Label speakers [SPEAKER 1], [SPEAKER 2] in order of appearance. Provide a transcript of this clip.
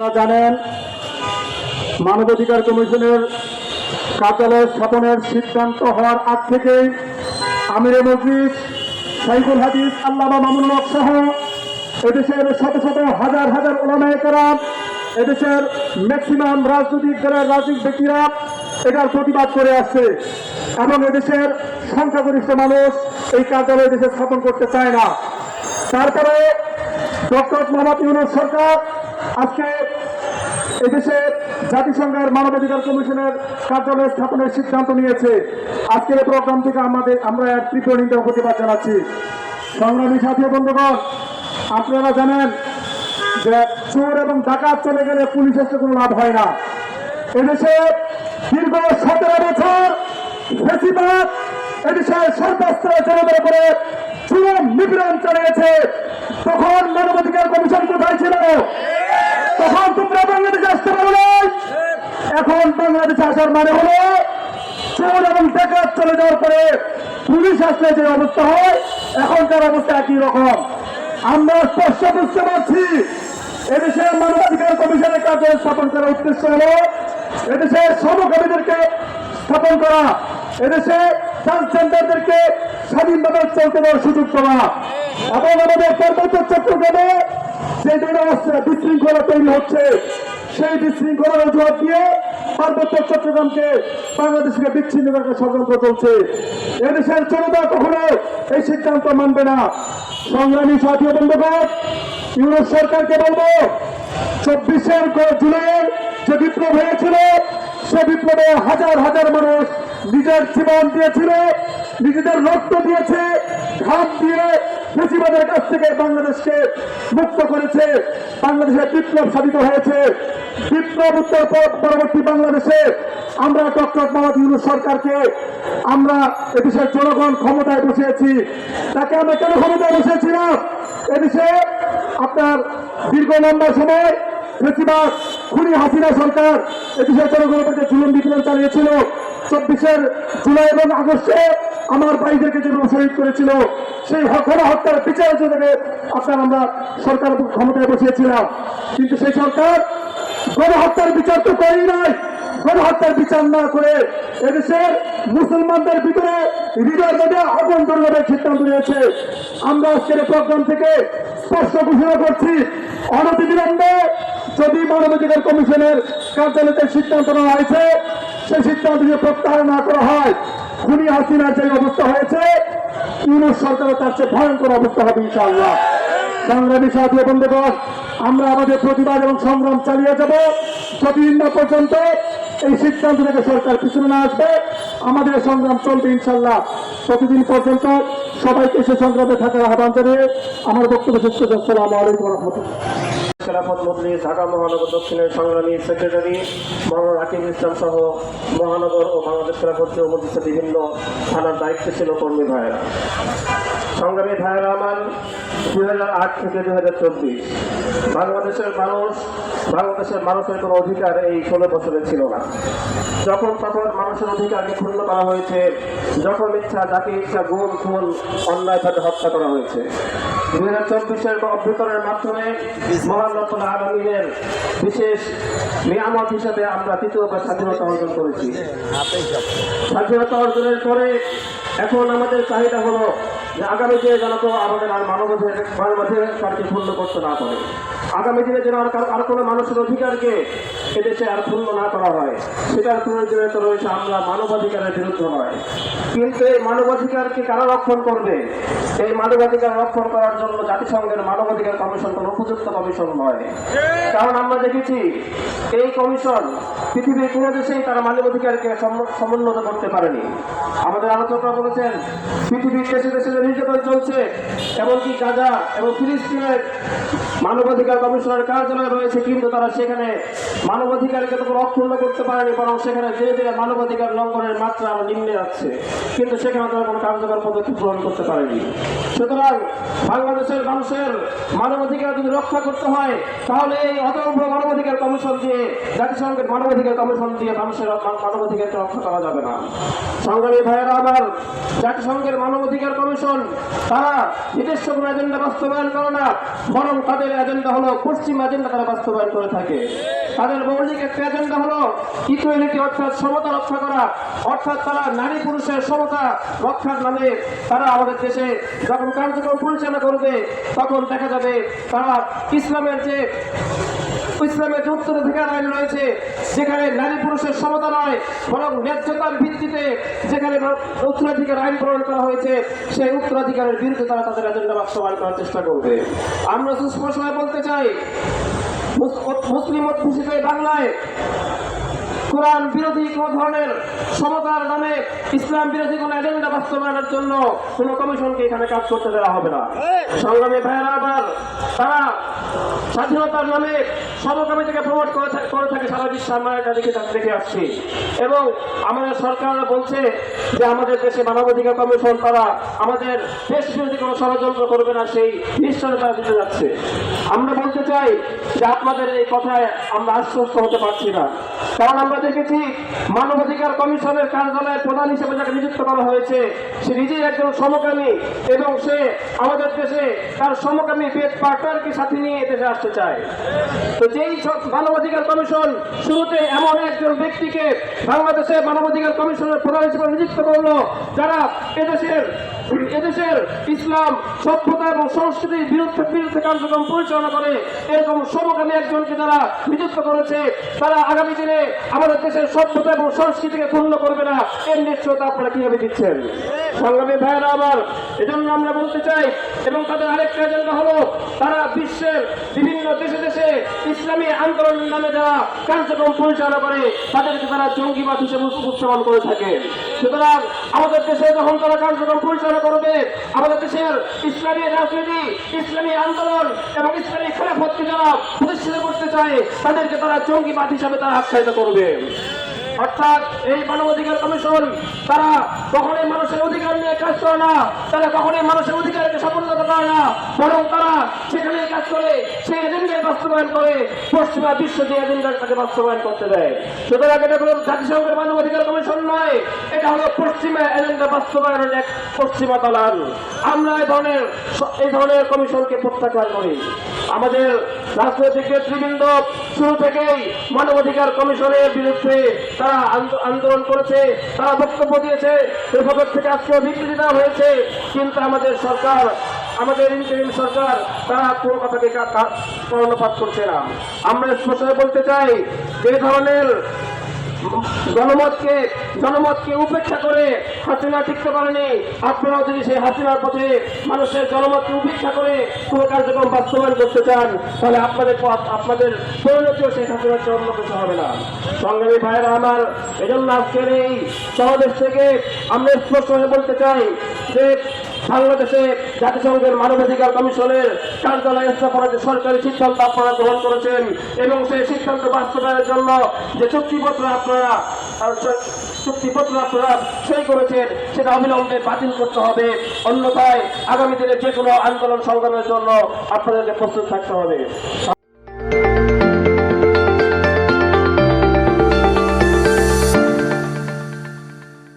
[SPEAKER 1] জানেন, মানবাধিকার কমিশনের কার্যালয় স্থাপনের সিদ্ধান্ত হওয়ার আগ থেকেই আমিরে মসজিদ সাইফুল হাদিস, আল্লামা মামুনুল হক সহ এদেশের শত শত হাজার হাজার ওলামায় কারাম, এদেশের ম্যাক্সিমাম রাজনৈতিক দলের রাজনৈতিক ব্যক্তিরা এটার প্রতিবাদ করে আসছে এবং এদেশের সংখ্যাগরিষ্ঠ মানুষ এই কার্যালয় দেশে স্থাপন করতে চায় না। তারপরে ডক্টর মোহাম্মদ ইউনুস সরকার আজকে এদেশে জাতিসংঘের মানবাধিকার কমিশনের কার্যালয় স্থাপনের সিদ্ধান্ত নিয়েছে। আজকের প্রোগ্রাম থেকে আমাদের, আমরা এর তীব্র নিন্দা প্রতিবাদ জানাচ্ছি। সংগ্রামী সাথী বন্ধুগণ, আপনারা জানেন যে চোর এবং ডাকাত চলে গেলে পুলিশ এসে কোনো লাভ হয় না। এদেশে দীর্ঘ সতেরো বছর বেশিরভাগ এদেশের সর্বস্ত্র জনতার উপরে চুরম নিপীড়ন চালিয়েছে। তখন মানবাধিকার কমিশন কোথায় ছিল? তখন তোমরা বাংলাদেশে আসতে পারো নাই। এখন বাংলাদেশে আসার মানে হলো চোর এবং ডাকাত চলে যাওয়ার পরে পুলিশ আসলে যে অবস্থা হয় এখনকার অবস্থা একই রকম আমরা স্পষ্ট বুঝতে পারছি, এদেশের মানবাধিকার কমিশনের কাজে স্থাপন করার উদ্দেশ্য হলো এদেশের সমকামীদেরকে স্থাপন করা, এদেশে ট্রান্সজেন্ডারদেরকে স্বাধীনভাবে চলতে দেওয়ার সুযোগ করা এবং আমাদের পার্বত্য চট্টগ্রামে যে ধরনের বিশৃঙ্খলা তৈরি হচ্ছে, সেই বিশৃঙ্খলার অজুহাত দিয়ে পার্বত্য চট্টগ্রামকে বাংলাদেশকে বিচ্ছিন্ন করার ষড়যন্ত্র চলছে এদেশের জনতা কখনো এই সিদ্ধান্ত মানবে না। সংগ্রামী সাথী বন্ধুগণ, ইউরোপ সরকারকে বলব, চব্বিশের জুলাই যে বিপ্লব হয়েছিল, সে বিপ্লবে হাজার হাজার মানুষ নিজের জীবন দিয়েছিল, নিজেদের রক্ত দিয়েছে ঘাম দিয়ে ফেসিবাদের কাছ থেকে বাংলাদেশকে মুক্ত করেছে বাংলাদেশে বিপ্লব সাধিত হয়েছে। বিপ্লব উত্তর পর- পরবর্তী বাংলাদেশে আমরা ডক্টর মোহাম্মদ ইউনুস সরকারকে, আমরা এদেশের জনগণ ক্ষমতায় বসিয়েছি। তাকে আমরা কেন ক্ষমতায় বসিয়েছিলাম? এদেশে আপনার দীর্ঘ লম্বা সময় বেশিরভাগ খুনি হাসিনা সরকার এদেশের জনগণের জুলুম বিপ্লব চালিয়েছিল। চব্বিশের জুলাই এবং আগস্টে আমার ভাইদেরকে যেন শহীদ করেছিল, সেই হত্যা হত্যার বিচারের জন্য আপনার আমরা সরকার ক্ষমতায় বসিয়েছিলাম। কিন্তু সেই সরকার গণহত্যার বিচার তো করেই নাই। গণহত্যার বিচার না করে এদেশের মুসলমানদের ভিতরে মধ্যে আগুন ধরনের সিদ্ধান্ত নিয়েছে। আমরা আজকের প্রোগ্রাম থেকে স্পষ্ট ঘোষণা করছি, অনতিবিলম্বে যদি মানবাধিকার কমিশনের কার্যালয়তে সিদ্ধান্ত নেওয়া হয়েছে সেই সিদ্ধান্ত যদি প্রত্যাহার না করা হয়। খুনি হাসিনার যে অবস্থা হয়েছে, ইউনুস সরকারের তার চেয়ে ভয়ঙ্কর অবস্থা হবে ইনশাআল্লাহ। সংগ্রামী সাথী বন্ধুগণ, আমরা আমাদের প্রতিবাদ এবং সংগ্রাম চালিয়ে যাব। যতদিন না পর্যন্ত এই সিদ্ধান্ত থেকে সরকার পিছনে না আসবে, আমাদের সংগ্রাম চলবে ইনশাল্লাহ প্রতিদিন পর্যন্ত সবাইকে সে সংগ্রামে থাকার আহ্বান জানিয়ে আমার বক্তব্য শেষ করছি। আসসালামু আলাইকুম রহমতুল্লাহ।
[SPEAKER 2] খেলাফত মজলিস ঢাকা মহানগর দক্ষিণের সংগ্রামী সেক্রেটারি মোহাম্মদ আকিব ইসলাম সহ মহানগর ও বাংলাদেশ খেলাফত মজলিসের বিভিন্ন থানার দায়িত্বে ছিল কর্মী ভাইয়েরা। সংগ্রামী ভাইয়েরা আমার দুই হাজার আট থেকে দুই হাজার চব্বিশ। বাংলাদেশের মানুষ, বাংলাদেশের মানুষের কোনো অধিকার এই ষোলো বছরে ছিল না। যখন তখন মানুষের অধিকারকে ক্ষুণ্ণ করা হয়েছে, যখন ইচ্ছা যাকে ইচ্ছা গুম, খুন অন্যায়ভাবে হত্যা করা হয়েছে। দুই হাজার চব্বিশের অভ্যুত্থানের মাধ্যমে মহান আলমিনের বিশেষ নিয়ামত হিসাবে আমরা তৃতীয়বার স্বাধীনতা অর্জন করেছি। স্বাধীনতা অর্জনের পরে এখন আমাদের চাহিদা হলো যে আগামী দিনে যেন তো আমাদের আর মানবাধিকার মানবাধিকারকে ক্ষুণ্ণ করতে না পারে। আগামী দিনে যেন আর কোনো মানুষের অধিকারকে এদেশে আর ক্ষুণ্ণ না করা হয়। সেটার প্রয়োজনীয়তা রয়েছে আমরা মানবাধিকারের বিরুদ্ধে নয়। কিন্তু এই মানবাধিকারকে কারা রক্ষণ করবে? এই মানবাধিকার রক্ষণ করার জন্য জাতিসংঘের মানবাধিকার কমিশন কোনো উপযুক্ত কমিশন নয়। কারণ আমরা দেখেছি, এই কমিশন পৃথিবীর কোনো দেশেই তারা মানবাধিকারকে সমুন্নত করতে পারেনি। আমাদের আলোচকরা বলেছেন, পৃথিবীর দেশে দেশে যে নির্যাতন চলছে, এমনকি গাজা এবং ফিলিস্তিনের মানবাধিকার কমিশনের কার্যালয় রয়েছে, কিন্তু তারা সেখানে মানবাধিকারকে তো অক্ষুণ্ণ করতে পারেনি, বরং সেখানে যে যে মানবাধিকার লঙ্ঘনের মাত্রা আরও নিম্নে যাচ্ছে কিন্তু সেখানে তারা কোনো কার্যকর পদক্ষেপ গ্রহণ করতে পারেনি। সুতরাং বাংলাদেশের মানুষের মানবাধিকার যদি রক্ষা করতে হয়, তাহলে এই মানবাধিকার মানবাধিকার কমিশন দিয়ে, জাতিসংঘের মানবাধিকার কমিশন দিয়ে মানুষের মানবাধিকারকে রক্ষা করা যাবে না। সংগ্রামী ভাইয়েরা আবার জাতিসংঘের মানবাধিকার কমিশন, তারা নিজস্ব কোনো এজেন্ডা বাস্তবায়ন করে না, বরং তাদের এজেন্ডা হলো পশ্চিম এজেন্ডা তারা বাস্তবায়ন করে থাকে। তাদের মৌলিক একটা এজেন্ডা হলো ইকুয়ালিটি অর্থাৎ সমতা রক্ষা করা। অর্থাৎ তারা নারী পুরুষের সমতা রক্ষার নামে তারা আমাদের দেশে যখন কার্যক্রম পরিচালনা করবে, তখন দেখা যাবে তারা ইসলামের যে ইসলামের যে উত্তরাধিকার আইন রয়েছে, যেখানে নারী পুরুষের সমতা নয়, বরং ন্যায্যতার ভিত্তিতে যেখানে উত্তরাধিকার আইন প্রণয়ন করা হয়েছে, সেই উত্তরাধিকারের বিরুদ্ধে তারা তাদের এজেন্ডা বাস্তবায়ন করার চেষ্টা করবে। আমরা সুস্পষ্টভাবে বলতে চাই মুসলিম অধ্যুষিত বাংলায়। কোরআন বিরোধী কোন ধরনের সমতার নামে ইসলাম বিরোধী কোন এজেন্ডা বাস্তবায়নের জন্য কোন কমিশনকে এখানে কাজ করতে দেওয়া হবে না। সংগ্রামী ভাইয়েরা আবার তারা স্বাধীনতার নামে সমকামিতাকে প্রমোট করে থাকে সারা বিশ্বে, আমরা এটা দেখে দেখে আসছি। এবং আমাদের সরকার বলছে যে আমাদের দেশে মানবাধিকার কমিশন তারা আমাদের দেশ বিরোধী কোনো ষড়যন্ত্র করবে না, সেই নিশ্চয়তা দিতে যাচ্ছে। আমরা বলতে চাই যে আপনাদের এই কথায় আমরা আশ্বস্ত হতে পারছি না। কারণ আমরা দেখেছি মানবাধিকার কমিশনের কার্যালয়ের প্রধান হিসেবে যাকে নিযুক্ত করা হয়েছে, সে নিজেই একজন সমকামী এবং সে আমাদের দেশে তার সমকামী পেট পার্টনারকে সাথে নিয়ে দেশে আসতে চায়। তো যেই মানবাধিকার কমিশন শুরুতে এমন একজন ব্যক্তিকে বাংলাদেশে মানবাধিকার কমিশনের প্রধান হিসেবে নিযুক্ত করল, যারা এদেশের এদেশের ইসলাম, সভ্যতা এবং সংস্কৃতির বিরুদ্ধে বিরুদ্ধে কার্যক্রম পরিচালনা করে এরকম সমকামী একজনকে যারা নিযুক্ত করেছে, তারা আগামী দিনে আমাদের দেশের সভ্যতা এবং সংস্কৃতিকে ক্ষুণ্ণ করবে না। এর নিশ্চয়তা আপনারা কীভাবে দিচ্ছেন? সংগ্রামী ভাইয়েরা আবার এজন্য আমরা বলতে চাই, এবং তাদের আরেকটা এজেন্ডা হলো, তারা বিশ্বের বিভিন্ন দেশে দেশে ইসলামী আন্দোলন নামে যারা কার্যক্রম পরিচালনা করে, তাদেরকে তারা জঙ্গিবাদ হিসেবে উপস্থাপন করে থাকে সুতরাং আমাদের দেশে যখন তারা কার্যক্রম পরিচালনা করবে। আমাদের দেশের ইসলামী রাজনীতি, ইসলামী আন্দোলন এবং ইসলামী খেলাফতকে যারা প্রতিষ্ঠিত করতে চায়, তাদেরকে তারা জঙ্গিবাদ হিসাবে তারা আখ্যায়িত করবে। অর্থাৎ এই মানবাধিকার কমিশন তারা কখনোই মানুষের অধিকার নিয়ে কাজ করে না। তারা কখনোই মানুষের অধিকারকে সফলতা করে না। বরং তারা সেখানে কাজ করে, সেই এজেন্ডায় বাস্তবায়ন করে। পশ্চিমা বিশ্ব যে এজেন্ডার, তাকে বাস্তবায়ন করতে দেয়। সুতরাং এটা কোনো জাতিসংঘের মানবাধিকার কমিশন নয়। এটা হলো পশ্চিমা এজেন্ডা বাস্তবায়নের এক পশ্চিমা দালাল আমরা এই ধরনের এই ধরনের কমিশনকে প্রত্যাখ্যান করি। আমাদের রাজনৈতিক নেতৃবৃন্দ, শুরু থেকেই মানবাধিকার কমিশনের বিরুদ্ধে তারা আন্দোলন করেছে, তারা বক্তব্য দিয়েছে পক্ষ থেকে আজকে বিবৃতি দেওয়া হয়েছে। কিন্তু আমাদের সরকার, আমাদের ইন্টারিম সরকার, তারা কোন কথাকে কর্ণপাত করছে না। আমরা স্পষ্ট বলতে চাই, যে ধরনের জনমতকে জনমতকে উপেক্ষা করে হাসিনা টিকতে পারেনি। আপনারাও যদি সেই হাসিনার পথে মানুষের জনমতকে উপেক্ষা করে কোনো কার্যক্রম বাস্তবায়ন করতে চান, তাহলে আপনাদের পথ, আপনাদের পরিণতিও সেই হাসিনার চেয়ে অন্য কিছু হবে না। সংগ্রামী ভাইয়েরা আমার, এজন্য আজকের এই সমাবেশ থেকে আমরা স্পষ্টভাবে বলতে চাই যে বাংলাদেশে জাতিসংঘের মানবাধিকার কমিশনের কার্যালয় স্থাপনের যে সরকারি সিদ্ধান্ত আপনারা গ্রহণ করেছেন এবং সেই সিদ্ধান্ত বাস্তবায়নের জন্য যে চুক্তিপত্র আপনারা চুক্তিপত্র আপনারা সই করেছেন, সেটা অবিলম্বে বাতিল করতে হবে। অন্যথায় আগামী দিনে যে কোনো আন্দোলন সংগ্রামের জন্য আপনাদেরকে প্রস্তুত থাকতে হবে।